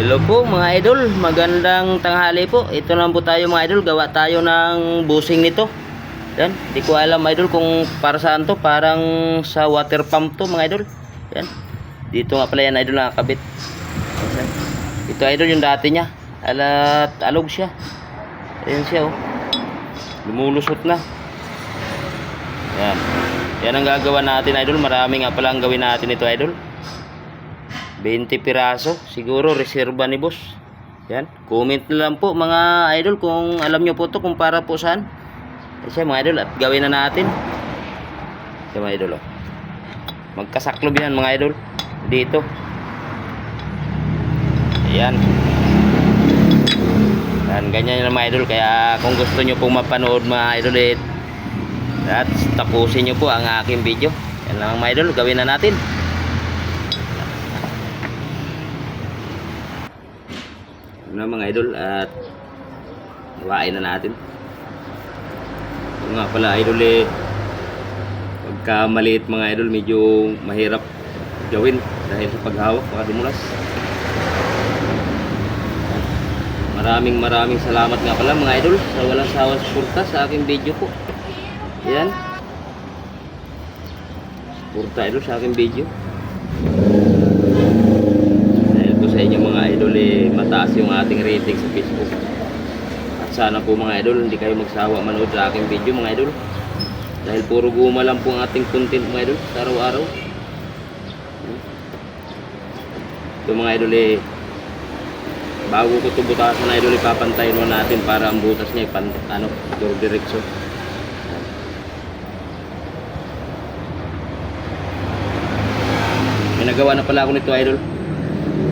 Hello po mga idol, magandang tanghali po. Ito lang po tayo mga idol, gawa tayo ng busing nito. Yan, di ko alam idol kung para saan to, parang sa water pump to mga idol. Yan. Dito nga pala yan idol nakakabit. Ito idol yung dati niya. Alat alog siya. Ayan siya oh. Lumulusot na. Yan. Yan ang gagawa natin idol. Marami nga pala ang gawin natin ito idol. 20 piraso. Siguro reserva ni boss. Yan. Comment na lang po mga idol kung alam nyo po to kung para po saan. Kasi mga idol at gawin na natin. Ito mga idol oh. Magkasaklob yan mga idol. Dito. Ayan. Yan, ganyan yung mga idol. Kaya kung gusto nyo pong mapanood mga idol eh, at tapusin nyo po ang aking video. Yan lang mga idol. Gawin na natin. Ano mga idol at gawain na natin. Ito nga pala idol eh pagka maliit mga idol medyo mahirap gawin dahil sa paghawak baka dumulas. Maraming maraming salamat nga pala mga idol sa walang sawang suporta sa aking video po. Yan. Suporta idol sa aking video. Dahil po sa inyo mga idol eh, mataas yung ating rating sa Facebook. At sana po mga idol, hindi kayo magsawa manood sa aking video mga idol. Dahil puro guma lang po ang ating content mga idol araw-araw. Ito mga idol eh, bago ko ito butasan na idol, ipapantayin mo natin para ang butas niya ipan, ano, door direction. May nagawa na pala ako nito idol.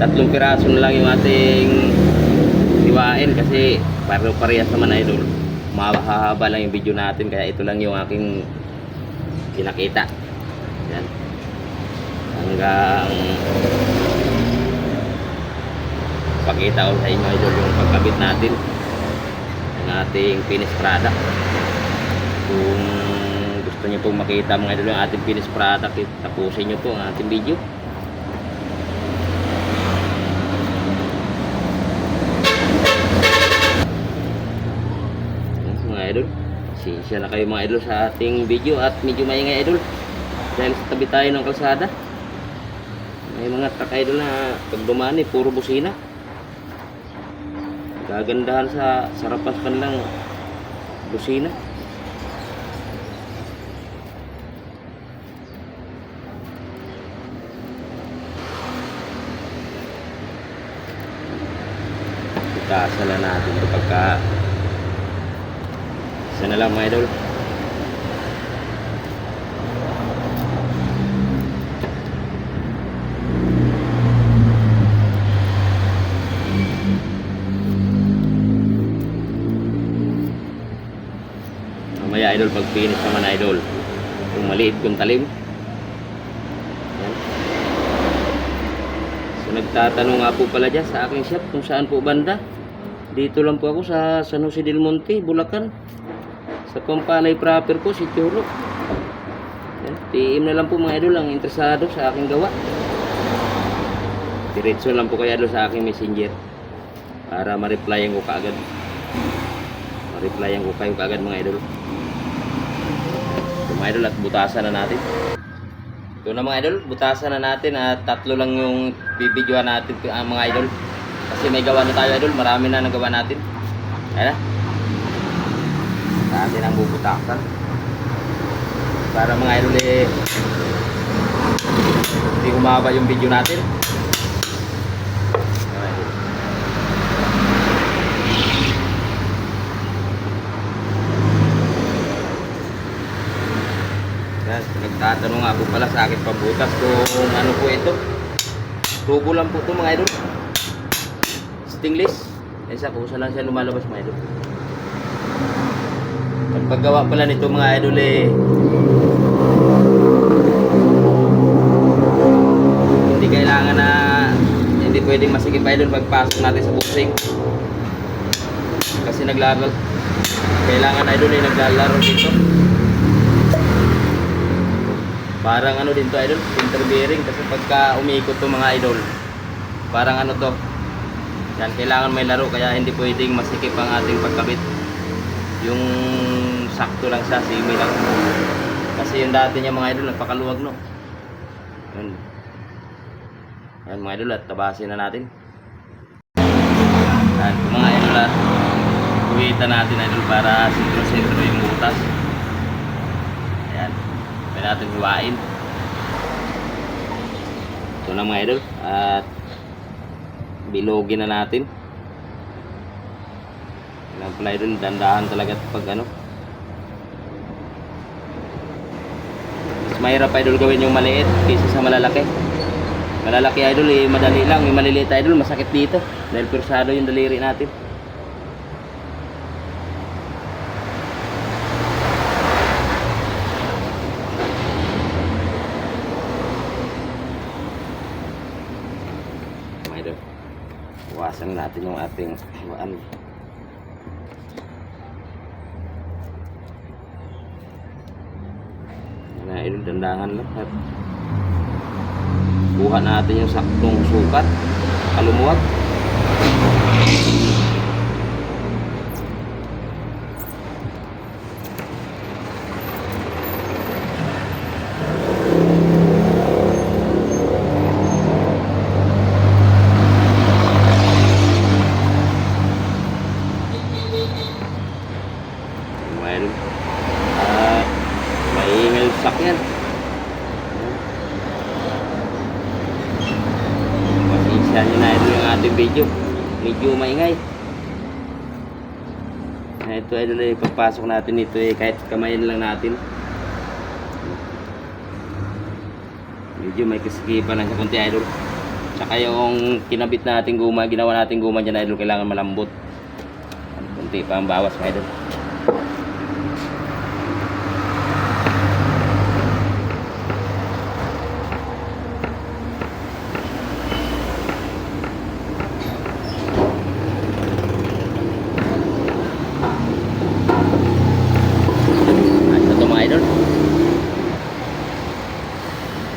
Tatlong piraso na lang yung ating iwain kasi pare parehas naman idol. Mahaba lang yung video natin kaya ito lang yung aking pinakita. Yan. Hanggang pakita ko sa inyo idol yung pagkabit natin ng ating finished product. Kung gusto niyo pong makita mga idol yung ating finished product, tapusin niyo po ang ating video. Yan, mga idol. Pasensya na kayo mga idol sa ating video at medyo maingay idol. Dahil sa tabi tayo ng kalsada. May mga truck idol na pag dumani, puro busina. Gagandahan sa sarapan sa kanilang busina. Itasan na natin ito pagka isa na lang mga idol. Mamaya idol pag finish naman idol. Kung maliit kung talim. Yan. So nagtatanong nga po pala dyan sa aking shop kung saan po banda. Dito lang po ako sa San Jose del Monte, Bulacan. Sa Pampanay proper po, si Churo. Yan. PM na lang po mga idol ang interesado sa aking gawa. Diretso lang po kayo idol sa aking messenger para ma-replyan ko kaagad. Ma-replyan ko kayo kaagad mga idol. So, mga idol at butasan na natin. Ito na mga idol, butasan na natin at tatlo lang yung bibidyoan natin ang mga idol. Kasi may gawa na tayo idol, marami na nagawa natin. Ayan na. Natin ang bubutasan. Para mga idol eh, hindi humaba yung video natin. Yan, nagtatanong nga po pala sa akin pabutas kung ano po ito. Tubo lang po ito mga idol. Stingless. Eh sa kusa lang siya lumalabas mga idol. Ang paggawa pala nito mga idol eh. Hindi kailangan na hindi pwedeng masikip idol pagpasok natin sa busing. Kasi naglalaro. Kailangan idol eh naglalaro dito. Parang ano din to idol, center bearing kasi pagka umiikot to mga idol, parang ano to, Yan, kailangan may laro kaya hindi pwedeng masikip ang ating pagkabit. Yung sakto lang siya, simi lang. Kasi yung dati niya mga idol, nagpakaluwag no. Yan. Yan mga idol at tabasin na natin. Kung mga idol at kuwitan natin idol para sentro-sentro yung butas. Ayan. Pwede natin hiwain. Ito na mga idol. At bilogin na natin. Kailangan pala idol, dandahan talaga pag ano. Mas mahirap idol gawin yung maliit kaysa sa malalaki. Malalaki idol eh, madali lang. Yung maliliit idol, masakit dito. Dahil persado yung daliri natin. Idol. Iwasan natin yung ating hiwaan. Yan na idol, dandangan lang. At kuha natin yung saktong sukat. Kalumuwag. Well, ah, maingay yung sakyan. Pasensya nyo na ito yung ating video. Medyo maingay. Ah, Ito idol eh, pagpasok natin ito eh, kahit kamayin lang natin. Medyo may kasikipan lang sa konti idol. Tsaka yung kinabit natin guma, ginawa natin guma dyan idol, kailangan malambot. Kunti pa ang bawas mga idol. Ah, Ito to mga idol.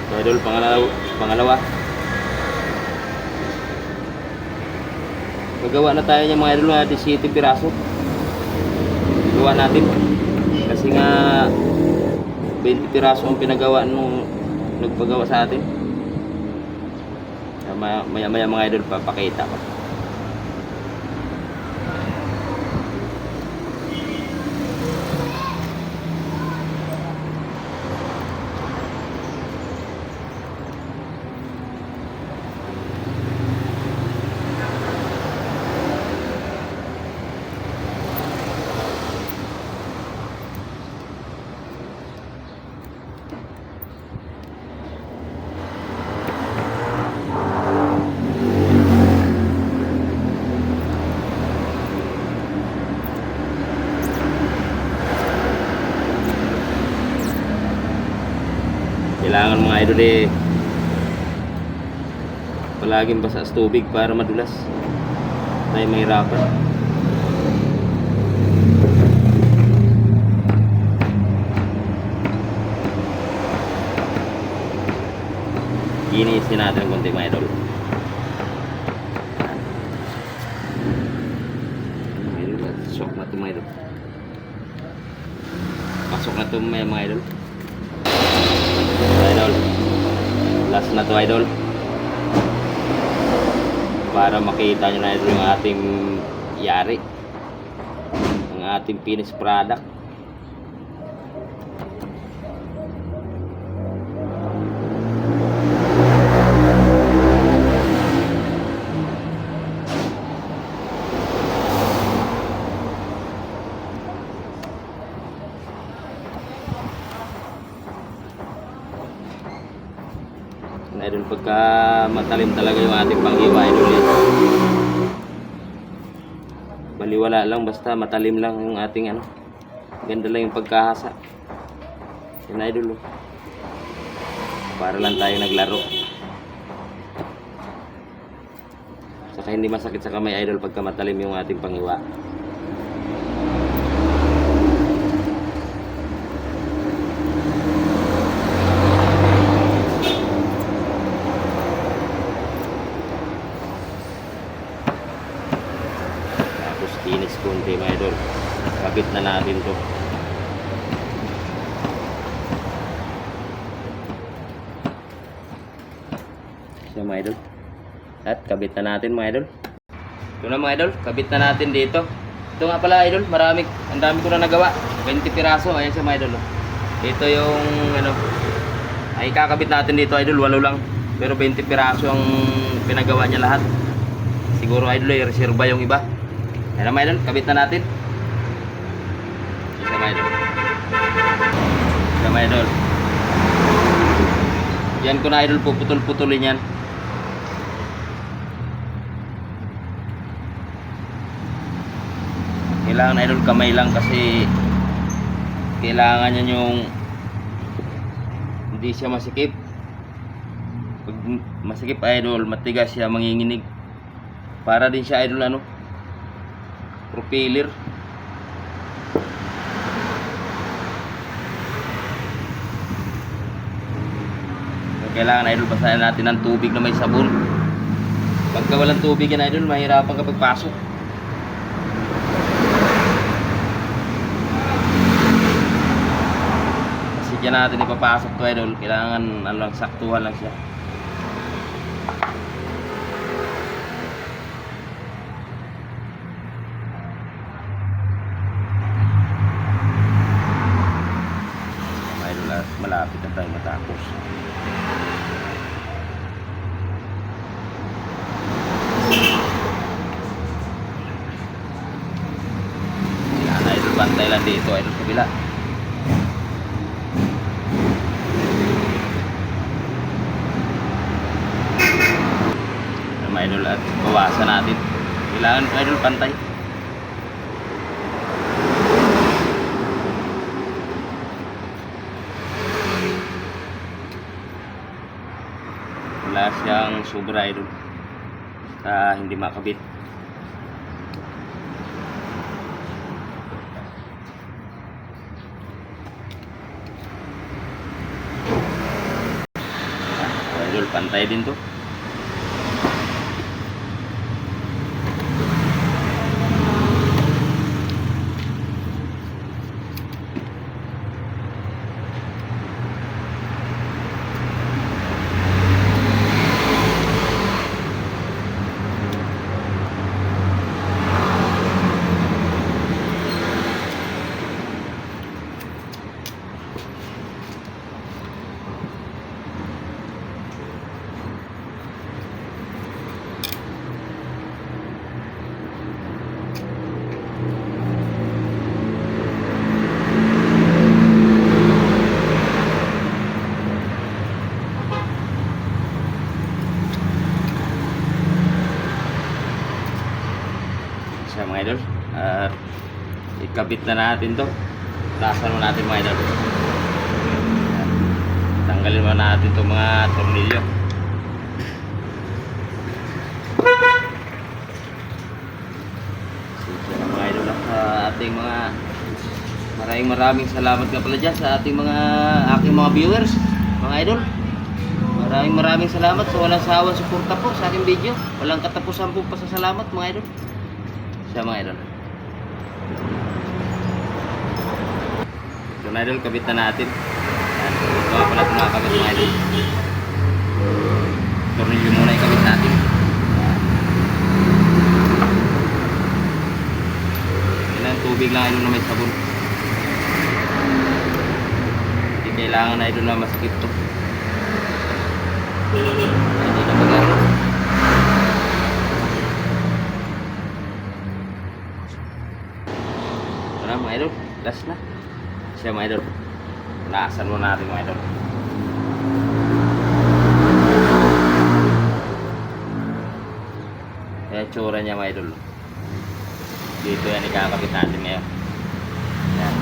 Ito, idol, pangalawa. pangalawa. Gagawa na tayo ng mga idol na 17 piraso. Gawa natin. Kasi nga 20 piraso ang pinagawa nung nagpagawa sa atin. Maya, maya mga idol papakita ko. Kailangan mga idol eh palaging basa sa tubig para madulas. Tayo mahirapan. Ginis din natin ang konti mga idol. Sok na ito mga idol. Pasok na ito mga idol. Idol. Last na to idol. Para makita nyo na idol yung ating yari. Ang ating finished product. Pagka matalim talaga yung ating panghiwa idol yan. Baliwala lang basta matalim lang yung ating ano. Ganda lang yung pagkahasa. Yan idol oh. Para lang tayo naglaro. Saka hindi masakit sa kamay idol pagka matalim yung ating panghiwa. Linis konti mga idol. Kabit na natin to. Siya mga idol. At kabit na natin mga idol. Ito na mga idol, kabit na natin dito. Ito nga pala idol, marami, ang dami ko na nagawa. 20 piraso, ayan siya mga idol. Ito yung ano, ay kakabit natin dito idol, walo lang. Pero 20 piraso ang pinagawa niya lahat. Siguro idol, ay reserva yung iba. Ayan mga idol, kabit na natin. Mga idol. Mga idol. Yan ko na idol, puputol-putulin yan. Kailangan idol kamay lang kasi kailangan yan yung hindi siya masikip. Pag masikip idol, matigas siya, manginginig. Para din siya idol ano, propeller. Kailangan idol basahin natin ng tubig na may sabon. Pagka walang tubig yan idol, mahirapan kapag pasok. Kasi dyan natin ipapasok to idol, kailangan ano lang, saktuhan lang siya. Mga idol, at malapit na tayo matapos. Kailangan lang dito, idol kabila. Mga idol at bawasan natin. Kailangan idol pantay. Wala siyang sobra idol. Ah, hindi makabit. Ah, idol, pantay din to. siya idol. At ikabit na natin to. Tasan mo natin mga idol. Tanggalin mo natin to mga tornilyo. Sige na mga idol at sa ating mga maraming maraming salamat nga pala dyan sa ating mga aking mga viewers mga idol. Maraming maraming salamat sa walang sawang suporta po sa aking video. Walang katapusan po pasasalamat mga idol sa mga idol. Na idol, kabit na natin. Yan. Ito nga pala ito nakakabit mga idol. Tornilyo muna ikabit natin. Kailangan tubig lang idol na may sabon. Hindi kailangan na idol na masikip to. Hindi na magano. Ito na mga idol. Last na. Siya mga idol. Naasan mo natin mga idol. Kaya tsura niya mga idol. Dito yan ikakabit natin ngayon. Yan.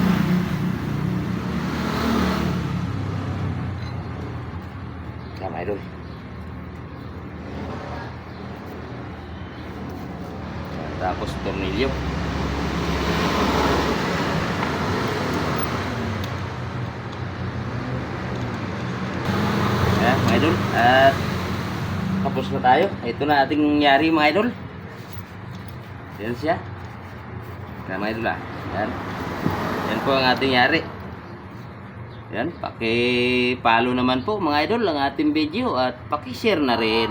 Yan mga idol. Tapos tornilyo. Ayan, mga idol. At tapos na tayo. Ito na ating nangyari mga idol. Yan siya. Kaya mga idol ah. Yan. Yan po ang ating yari. Yan, paki-follow naman po mga idol ang ating video at paki-share na rin.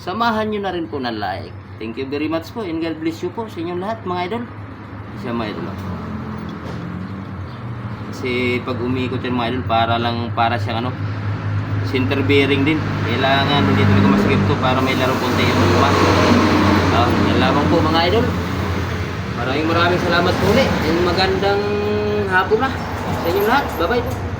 Samahan nyo na rin po ng like. Thank you very much po and God bless you po sa inyong lahat mga idol. Isa mga idol. ah. Kasi pag umikot yan mga idol, para lang para siyang ano, center bearing din. Kailangan hindi talaga masigip to para may laro konti yung luma. Ah, yan lamang po mga idol. Maraming maraming salamat po ulit. And magandang hapon na sa inyong lahat. Bye-bye po.